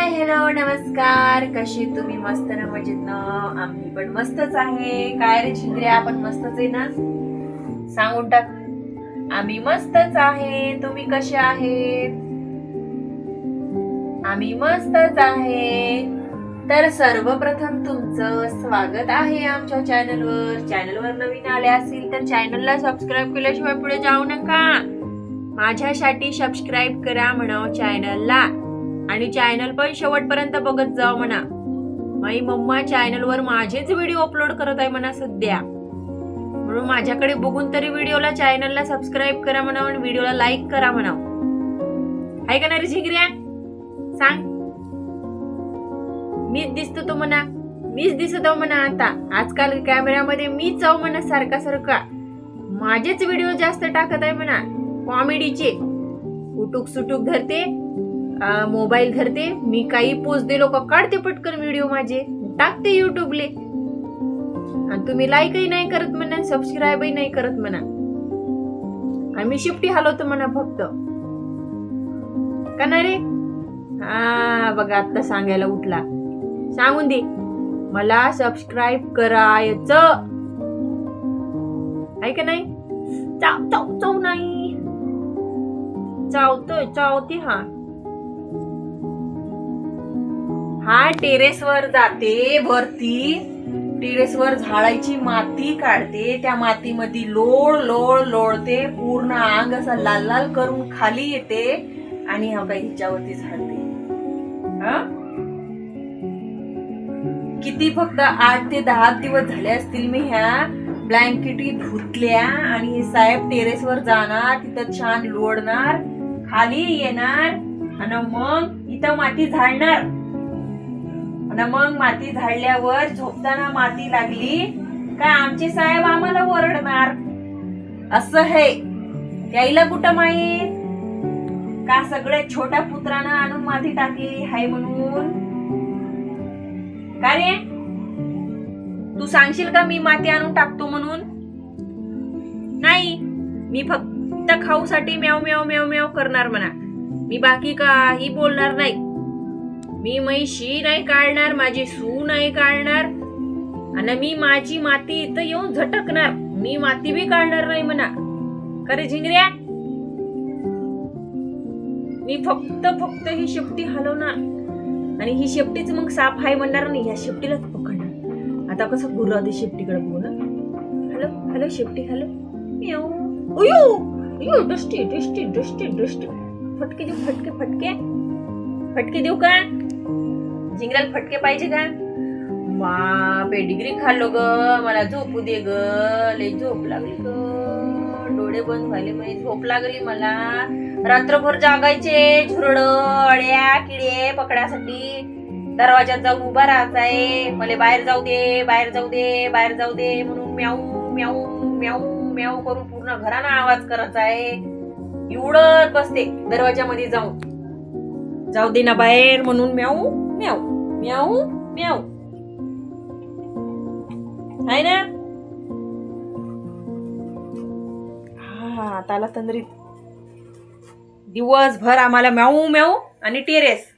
Hi hello नमस्कार. कशी तुम्ही? मस्त ना मजेत ना? आम्ही पण मस्तच आहे. काय रे चिंद्र्या आपण मस्तच आहे ना? सांगून टाक. आम्ही मस्तच आहे. तुम्ही कसे आहेत? आम्ही मस्तच आहे. तर सर्वप्रथम तुमचं स्वागत आहे आमच्या चॅनलवर चॅनलवर नवीन आले असेल तर चॅनलला सबस्क्राईब केल्याशिवाय पुढे जाऊ नका. माझ्यासाठी सबस्क्राईब करा म्हणाव चॅनलला आणि चॅनल पण शेवटपर्यंत बघत जाव म्हणा. माई मम्मा चॅनलवर माझेच व्हिडिओ अपलोड करत आहे म्हणा सध्या. म्हणून माझ्याकडे बघून तरी व्हिडिओला चॅनलला सबस्क्राईब करा म्हणा आणि व्हिडिओला लाईक करा म्हणा. आहे का नाही झिंगऱ्या सांग. मीच दिसतो तो म्हणा. मीच दिसत आहो म्हणा आता. आजकाल कॅमेऱ्यामध्ये मीच आहो म्हणा सारखा सारखा. माझेच व्हिडिओ जास्त टाकत आहे म्हणा. कॉमेडीचे उटूक सुटूक धरते. मोबाईल धरते. मी काही पोस्ट दिलो का काढते पटकन व्हिडिओ माझे. टाकते युट्यूबले आणि तुम्ही लाईकही नाही करत म्हणा सबस्क्राईबही नाही करत म्हणा. आणि मी शिफ्टी हलवतो म्हणा फक्त. का नाही रे? हा बघा आता सांगायला उठला. सांगून दे. मला सबस्क्राईब करायचं. आहे का नाही? चाव चाव चाव नाही. चावतोय चावते हा. हा टेरेसवर जाते वरती. टेरेसवर झाडाची माती काढते. त्या मातीमध्ये लोळ लोळ लोळते. पूर्ण अंग असा लाल लाल करून खाली येते आणि हा बाई हिच्यावरती झाडते. हा? किती फक्त आठ ते दहा दिवस झाले असतील मी ह्या ब्लँकेटी धुतल्या आणि हे साहेब टेरेसवर जाणार तिथं छान लोडणार खाली येणार आणि मग इथं माती झाडणार. आणि मग माती झाडल्यावर झोपताना माती लागली. काय आमचे साहेब आम्हाला ओरडणार? असं हे. यायला कुठं माहीत का सगळ्या छोट्या पुत्रानं आणून माती टाकली हाय म्हणून? का रे? तू सांगशील का मी माती आणून टाकतो म्हणून? नाही. मी फक्त खाऊसाठी म्याव म्याव म्याव म्याव करणार म्हणा. मी बाकी काही बोलणार नाही. मी म्हैशी नाही काढणार माझी सू नाही काढणार आणि मी माझी माती इथं येऊन झटकणार. मी माती बी काढणार नाही म्हणा. खरे झिंगऱ्या मी फक्त फक्त ही शेपटी हलवणार. आणि ही शेपटीच मग साप हाय म्हणणार नाही ह्या शेपटीलाच पकडणार. आता कसं गुरु आधी शेपटीकडे बघू ना. हॅलो हॅलो शेपटी हॅलो. म्याऊ उयू! दृष्टी दृष्टी दृष्टी दृष्टी. फटके देऊ फटके फटके. फटके देऊ का? जिंगराला फटके पाहिजे का? मा पेडिग्री खाल्लो ग मला झोपू दे ग. लय झोप लागली ग. डोळे बंद व्हायले म्हणजे झोप लागली मला. रात्रभर जागायचे झुरड अळ्या किडे पकडासाठी. दरवाजात जाऊन उभा राहायचाय. मला बाहेर जाऊ दे बाहेर जाऊ दे बाहेर जाऊ दे म्हणून म्याऊ म्याऊ म्याऊ म्याऊ करून पूर्ण घरानं आवाज करायचा आहे एवढं बसते दरवाजामध्ये जाऊन. जाऊ दे ना बाहेर म्हणून म्याऊ म्याऊ म्याऊ म्याऊ. आहे ना? हा आता आला तंद्रीत. दिवसभर आम्हाला म्याऊ म्याऊ आणि टेरेस.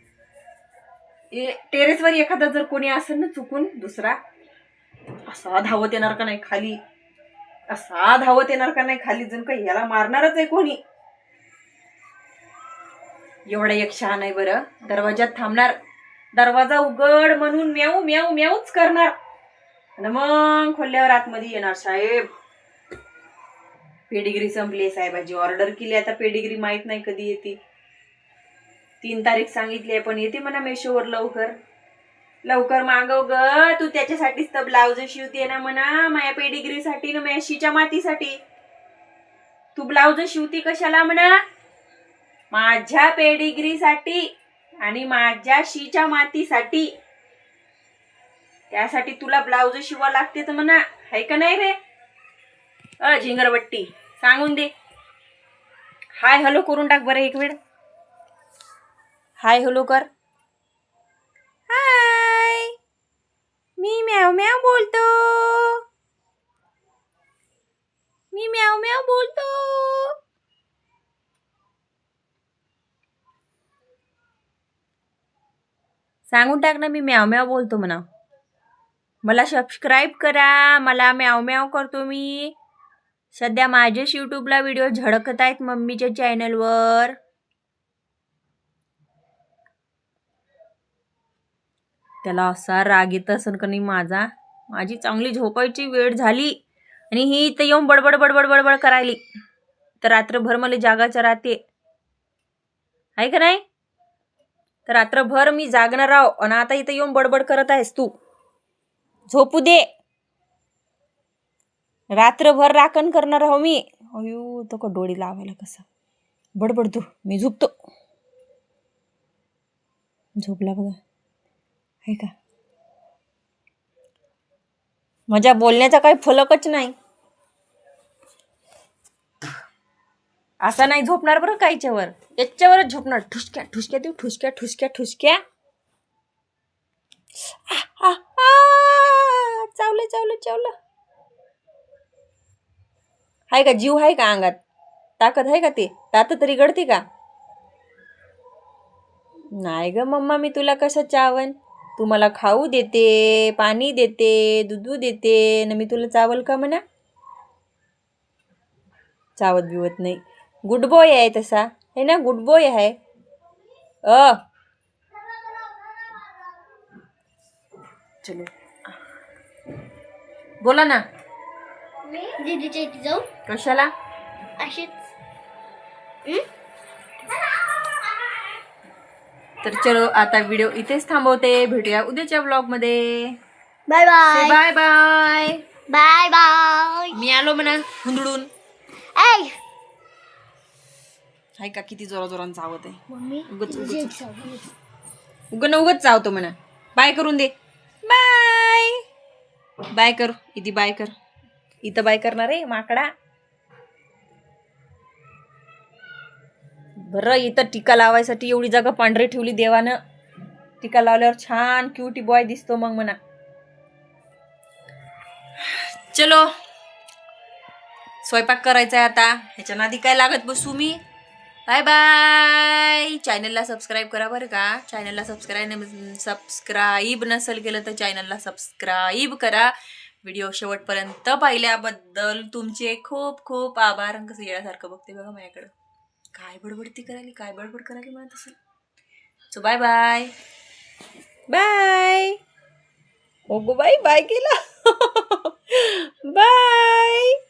ए- टेरेसवर एखादा जर कोणी असेल ना चुकून दुसरा असा धावत येणार का नाही खाली? असा धावत येणार का नाही खाली? जण काही याला मारणारच आहे कोणी. एवढा एक छान आहे बरं. दरवाजात थांबणार. दरवाजा उघड म्हणून म्याऊ म्याऊ म्याऊच करणार. आणि मग खोल्यावर आतमध्ये येणार साहेब. पेडिग्री संपली साहेबाची ऑर्डर केली आता पेडिग्री माहीत नाही कधी येते. तीन तारीख सांगितली आहे पण येते म्हणा मेशोवर लवकर. लवकर मागव ग. तू त्याच्यासाठीच तर ब्लाउज शिवते ना म्हणा. माझ्या पेडिग्रीसाठी ना मेशीच्या मातीसाठी तू ब्लाउज शिवती कशाला म्हणा? माझ्या पेडिग्रीसाठी आणि माझ्या शीच्या मातीसाठी. त्यासाठी तुला ब्लाउज शिवा लागते तर म्हणा हाय का नाही रे? अ झिंगरबट्टी सांगून दे. हाय हॅलो करून टाक बरं एक वेळ. हाय हॅलो कर. हाय. मी म्याव म्याव बोलतो. मी म्याव म्याव बोलतो. सांगून टाक ना मी म्याव म्याव बोलतो म्हणा. मला सबस्क्राईब करा. मला म्याव म्याव करतो मी. सध्या माझेच यूट्यूबला व्हिडिओ झळकत आहेत मम्मीच्या चॅनलवर त्याला असा राग येत असेल का नाही माझा? माझी चांगली झोपायची वेळ झाली आणि ही इथं येऊन बडबड बडबड बडबड करायली. तर रात्रभर मला जागाचं राहते. आहे का नाही? रात्रभर मी जागणार आहो आणि आता इथं येऊन बडबड करत आहेस तू. झोपू दे. रात्रभर राखण करणार आहो मी. अयो तो का डोळी लावायला कसा? बडबड तू. मी झोपतो. झोपला बघा. आहे का? माझ्या बोलण्याचा काही फलकच नाही. असा नाही झोपणार बरं कायच्यावर याच्यावरच झोपणार. ठुसक्या ठुसक्या देऊ ठुसक्या ठुसक्या ठुसक्या. चावलं चावलं चावलं. आहे का जीव आहे का अंगात? ताकद आहे का ते? तात तरी गळते का? नाही ग मम्मा मी तुला कसं चावन? तू मला खाऊ देते पाणी देते दुधू देते न मी तुला चावल का म्हणा? चावत बिवत नाही. गुड बॉय आहे तसा. है ना? गुड बॉय आहे अ। चलो। बोला ना। दीदीच्या इथे जाऊ. कशाला? अशीच. तर चलो आता व्हिडिओ इथेच थांबवते. भेटूया उद्याच्या ब्लॉगमध्ये. Bye bye bye bye bye bye मी आलो म्हणा हुंदडून. ऐ हाय का किती जोरा जोरान चावत आहे. मम्मी उगच तुझी उगच. एक सवय. उग न उगच चावतो म्हणा. बाय करून दे. बाय. बाय कर इथे बाय कर. इथं बाय करणार आहे माकडा. बरं इथं टीका लावायसाठी एवढी जागा पांढरी ठेवली देवानं. टीका लावल्यावर छान क्युटी बॉय दिसतो मग म्हणा. चलो. स्वयंपाक करायचा आहे आता. ह्याच्या नादी काय लागत बसू मी? Bye bye. चॅनलला सबस्क्राईब करा बरं का. चॅनलला सबस्क्राईब सबस्क्राईब नसेल केलं तर चॅनलला सबस्क्राईब करा. व्हिडिओ शेवटपर्यंत पाहिल्याबद्दल तुमचे खूप खूप आभार. कसं येण्यासारखं बघते बघा माझ्याकडं. काय बडबडती करायली काय बडबड करायली म्हणत असेल सो बाय बाय बाय हो गो बाय बाय केला. बाय